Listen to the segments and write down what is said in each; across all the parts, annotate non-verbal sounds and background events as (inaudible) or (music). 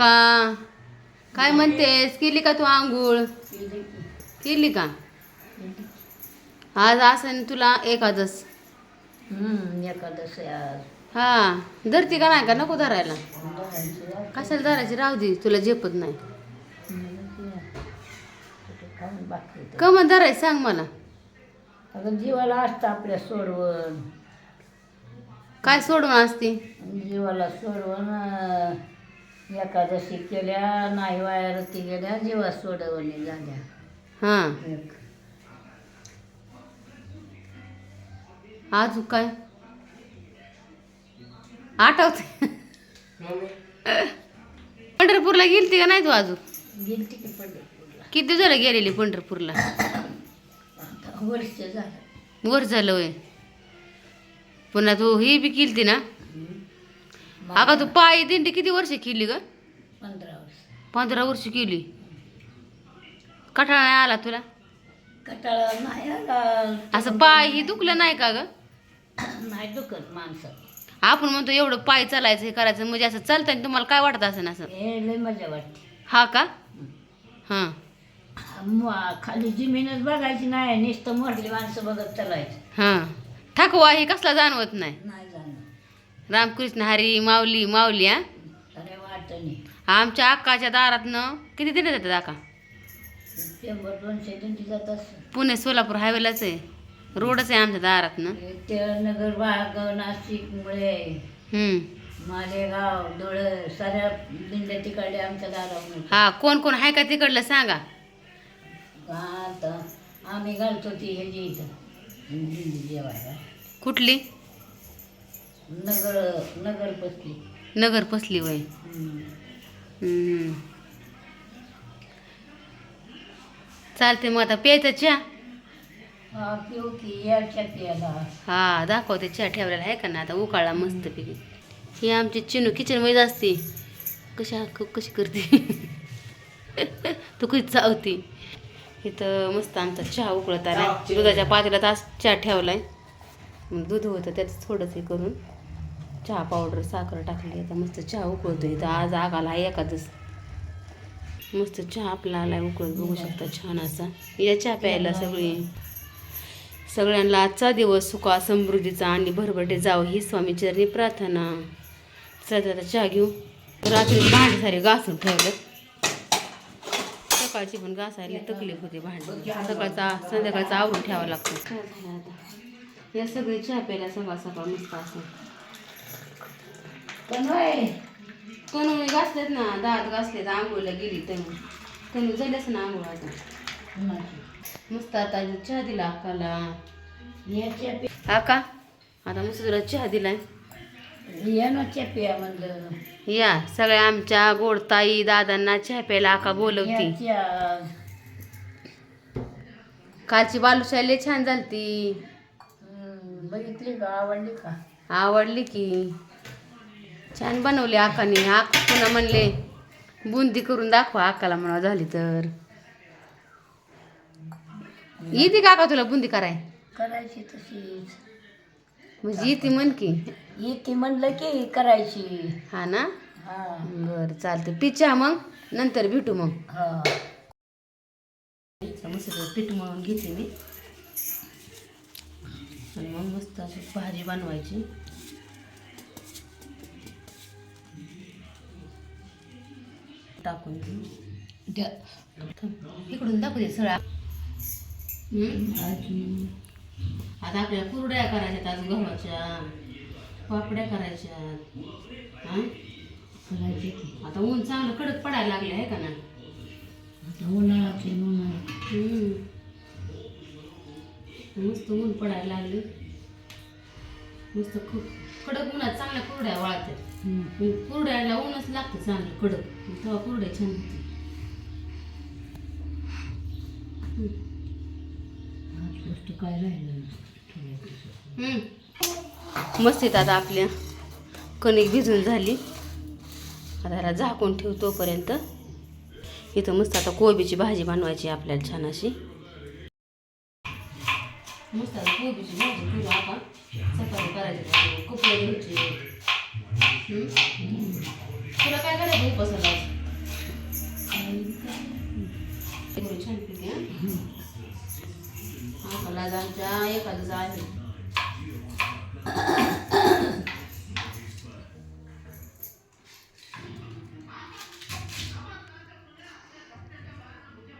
आका काय म्हणतेस? केली का तू आंघोळ? केली का? आज असं तुला एकादस. आज. हा धरती का नाही का? नको धरायला. कशाला धरायची? राहू दे तुला झेपत नाही. आहे. कमन धरायची सांग मला. अगं जीवाला असतं आपल्या सोडवण. काय सोडून असते? जीवाला सोडवण एकादशी केल्या नाही वायारती गेल्या जीवा सोडवणी झाल्या. हा. एक. अजून काय? आठवते पंढरपूरला गेलती का नाही तू अजून? गेलती की पंढरपूरला. किती झालं गेलेली पंढरपूरला? आता वर्ष झालं. वर झालं वय पुन्हा तू ही बी केलती ना? अगं तू पायी दिंडी किती वर्ष केली ग? पंधरा वर्ष. पंधरा वर्ष केली. कठाळा नाही आला तुला? कटाळा नाही आला. असं पाय ही दुखलं नाही का ग? नाही दुखत आपण म्हणतो एवढं पाय चालायचं हे करायचं म्हणजे असं चालतं तुम्हाला काय वाटत असं असं? हे लय मजा वाटते. हा का? हां. म- खाली जमीनच बघायची नाही नुसतं मोठली माणसं बघत चालायचं. हां. थकवा हे कसला जाणवत नाही. रामकृष्ण हरी माऊली माऊली हा? आमच्या अक्काच्या दारातनं किती दिले जातात असं पुणे सोलापूर हायवेलाच आहे. रोडच आहे आमच्या दारातनं. नगर भाग नाशिक मुळे. मालेगाव धुळ साऱ्या दिंड्या तिकडे आमच्या दारावर हा कोण कोण आहे का तिकडलं सांगा. आता आम्ही घालतो ती ह्याची इथं. दिंडी जेवायला. कुठली? नगर नगर बसली नगर पसली वय. चालते मग आता प्यायचं चहा? हा पिऊ की याच्या पियाला. हा दाखवते चहा ठेवलेला आहे का ना आता उकाळा मस्त पैकी. ही आमची चिनू किचनमध्ये असते. कशा कशी करते. (laughs) तू कशी चावती. इथं मस्त आमचा चहा उकळत आला दुधाच्या पातेल्यात आज चहा ठेवलाय. दूध होतं त्यात थोडंसं हे करून. चहा पावडर साखर टाकली आता मस्त चहा उकळतो इथं आज आग आला आहे एखादच मस्त चहा आपला आला उकळत बघू शकता छान असा या चहा प्यायला सगळी. सगळ्यांना आजचा दिवस सुखा समृद्धीचा आणि भरभटे जावं ही स्वामी चरणी प्रार्थना. चला आता चहा घेऊ. रात्री भांडे सारे घासून ठेवलं सकाळची पण घासायला तकलीफ होते भांडी. सकाळचा संध्याकाळचा आवरून ठेवावं लागतं. या सगळे चहा प्यायला सकाळ सकाळ मस्त असं होय तणू घासलेत ना दात घासलेत आंघोळीला गेली तणू तणू झाल्यास ना आंघोळ आता? मस्त आता चहा दिला अक्काला याच्या हा का आता मस्त तुला चहा दिलाय. या सगळ्या आमच्या गोडताई दादांना चहा प्यायला आका बोलवती. कालची बालुशाही लय छान झालती. बघितली का? आवडली का? आवडली की. छान बनवली आकाने. आका पुन्हा म्हणले बुंदी करून दाखवा आकाला म्हणा झाली तर. येते का आका तुला बुंदी कराय? करायची तशीच. म्हणजे येते म्हण की. येते म्हणलं की करायची. हा ना? हा. बरं चालते पिच्या मग नंतर भेटू मग. हा. मस्त पीठ मळून घेते मी. आणि मग मस्त अशी भाजी बनवायची. टाकून द्या. इकडून दाखवते सगळा. भाजी आता आपल्याला कुरड्या करायच्यात आज गव्हाच्या. पापड्या करायच्या हां? आता ऊन चांगलं कडक पडायला लागले आहे का ना? आता उन्हाळ्याची उन्हाळा. मस्त ऊन पडायला लागले. मस्त खूप कडक उन्हात चांगल्या कुरड्या वाळतात. कुरड्याला ऊनच लागतं चांगलं कडक. तेव्हा कुरड्या छान होते गोष्ट काय राहिलं? नाही. हम्म. मस्त येतात आपल्या. कणिक भिजून झाली. आता झाकून ठेवू तोपर्यंत. इथं मस्त आता कोबीची भाजी बनवायची आपल्याला छान अशी. मस्त आता कोबीची भाजी आपण. सकाळी करायची. कपडे घ्यायचे. तुला काय करायचं उपासाला छान आम्हाला आज आमच्या एखादं आहे.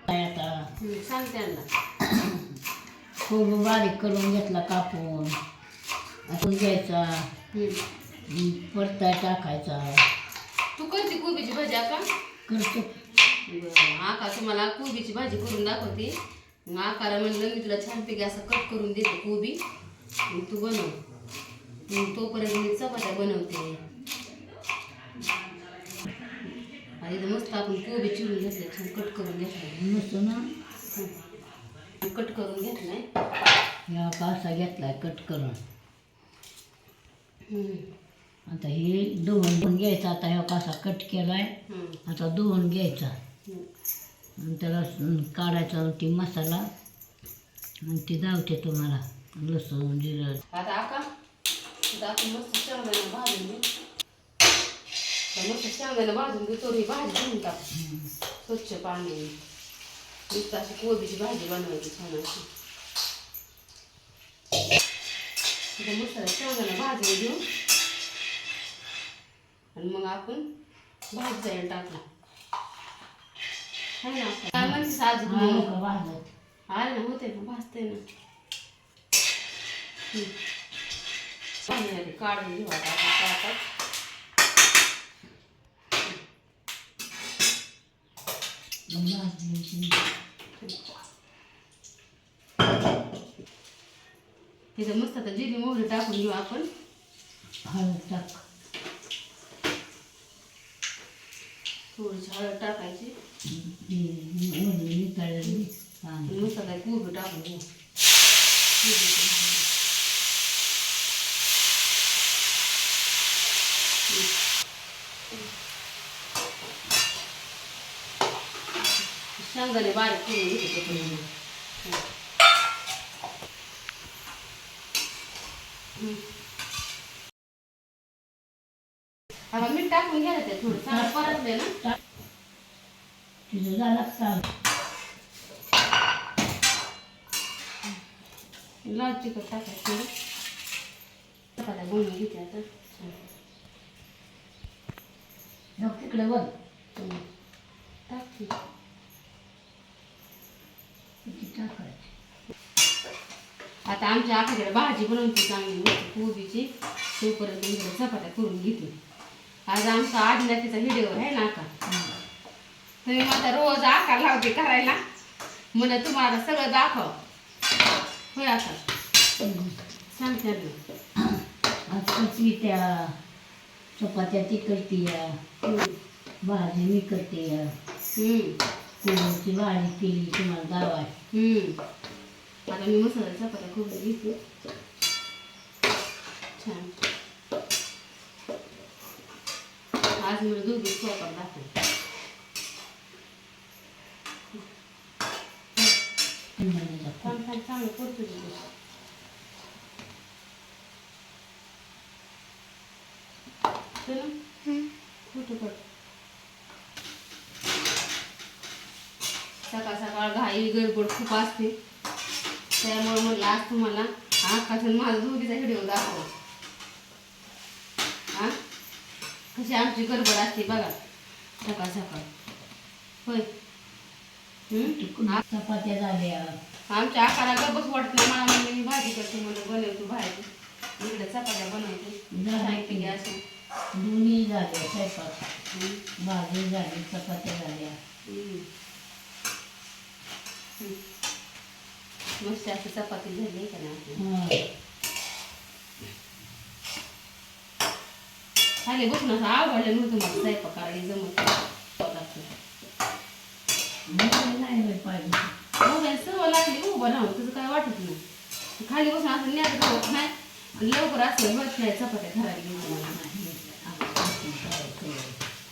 सांग त्यांना खूप बारीक करून घेतला कापून? घ्यायचा. परताय टाकायचा. तू करते कोबीची भाजी आका करतो. बरं आका तुम्हाला कोबीची भाजी करून दाखवते. मग आकाला म्हणलं मी तुला छानपैकी असं कट करून देते कोबी. मग तू बनव. तोपर्यंत मी चपात्या बनवते. आणि मस्त आपण कोबी चिरून घेतले छान कट करून घेतलाय नसतो ना? कट करून घेतलाय. कासा घेतलाय कट करून. आता हे धुवून घ्यायचा. आता ह्या कासा कट केलाय हम्म. आता धुवून घ्यायचा. आणि त्याला काढायचा ती मसाला. मग ती दावते तुम्हाला लसूण जिरं. आता आका आता आपण मस्त शेंगदाणा भाजून घेऊ आता मस्त शेंगदाणा भाजून घेऊ ही भाजी टाक. स्वच्छ पाणी. नुसतं अशी कोबीची भाजी बनवायची छान अशी. मसाला शेंगदाणा भाजून घेऊ. आणि मग आपण भाजी जायला टाकला. है ना? काय म्हणते साजूक मग आले ना होते ना भाजते ना. काढून घेऊ आता. इथं मस्त आता जिरी मोहरी टाकून घेऊ आपण. हळद टाक. थोडीशी हळद टाकायची. मस्त काय कोबी टाकून शेंगदाणे बारीक करून घेते टाकून घ्यायला ते थोडं परतले ना तिथं झाला चाल लाल तिखट टाकायचं चपात्या बनवून घेते आता. मग तिकडे बघ. हम्म. टाक की. किती टाकायचं? आता आमच्या आखाकडे भाजी बनवते चांगली. कोबीची. तोपर्यंत चपात्या करून घेते. आज आमचा आडनातीचा व्हिडिओ आहे ना का? तुम्ही माझा रोज आकार लावते करायला. म्हणलं तुम्हाला सगळं दाखव. होय आता सांगते त्या चपात्या ती करते. भाजी मी करते. कोबीची भाजी केली तुम्हाला गावात हम्म. आता मी मसाला चपात्या करून घेते. छान. आज मी दोघी स्वयंपाक दाखवते चांगलं करतो कुठं कर सकाळ सकाळ घाई गडबड खूप असते. त्यामुळे म्हटलं आज तुम्हाला आकाशात माझा दोघीचा व्हिडिओ दाखव? हा? कशी आमची गडबड असते बघा. सकाळ सकाळ. होय. चपात्या झाल्या. आमच्या आकारा गबस वाटत नाही मला मी भाजी करते म्हणलं बनवतो बाहेर इकडे चपात्या बनवते. असं. दोन्ही झाल्या स्वयंपाक. भाजी झाली चपात्या झाल्या. मस्त अशी चपाती झाली का ना आपली? हा. खाली बसून असं आवडलं नव्हतं मला स्वयंपाक करायला जमत. मोबाईल सवय लागली उभं राहून तुझं काय वाटत नाही. खाली बसून असं न्यात होत नाही? आणि लवकर असं बस नाही चपात्या घरात घेऊन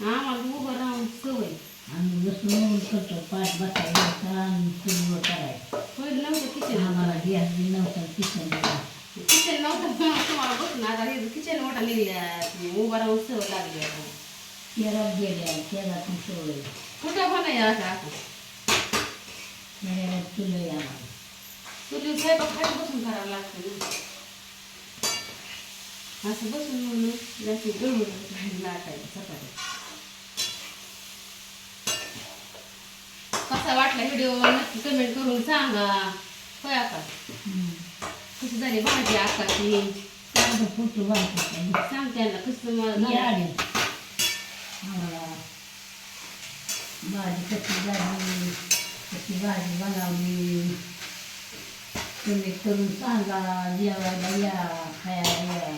हा मला उभं राहून सवय. आम्ही बसून करतो पाठ करायचं. होईल नव्हतं किचन. आम्हाला गॅस बी नव्हता किचन किचन नव्हतं तुम्हाला बसून आता हे किचन मोठा निघल्या उभं राहून सवय लागली आता. केरात गेल्या केरात सोय. कुठं बनाय असं आता खेड्यात तुला आम्हाला तुला स्वयंपाक खाली बसून करावं लागतं असं बसून म्हणून जास्त गडबड लाटायचं चपाती कसा वाटला व्हिडिओ? नक्की कमेंट करून सांगा. होय कशी झाली भाजी आकाची माझं फोटो बांधतो सांग त्यांना कसं मला. आले. भाजी कशी झाली कशी भाजी बनवली. तुम्ही करून सांगा जेवायला या खायला या.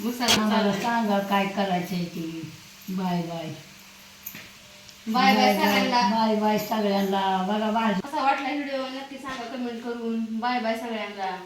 मसाला सांगा काय करायचंय ती. बाय बाय बाय बाय सगळ्यांना. बाय बाय सगळ्यांना. बघा भाजी. कसा वाटला व्हिडिओ? नक्की सांगा कमेंट करून. बाय बाय सगळ्यांना.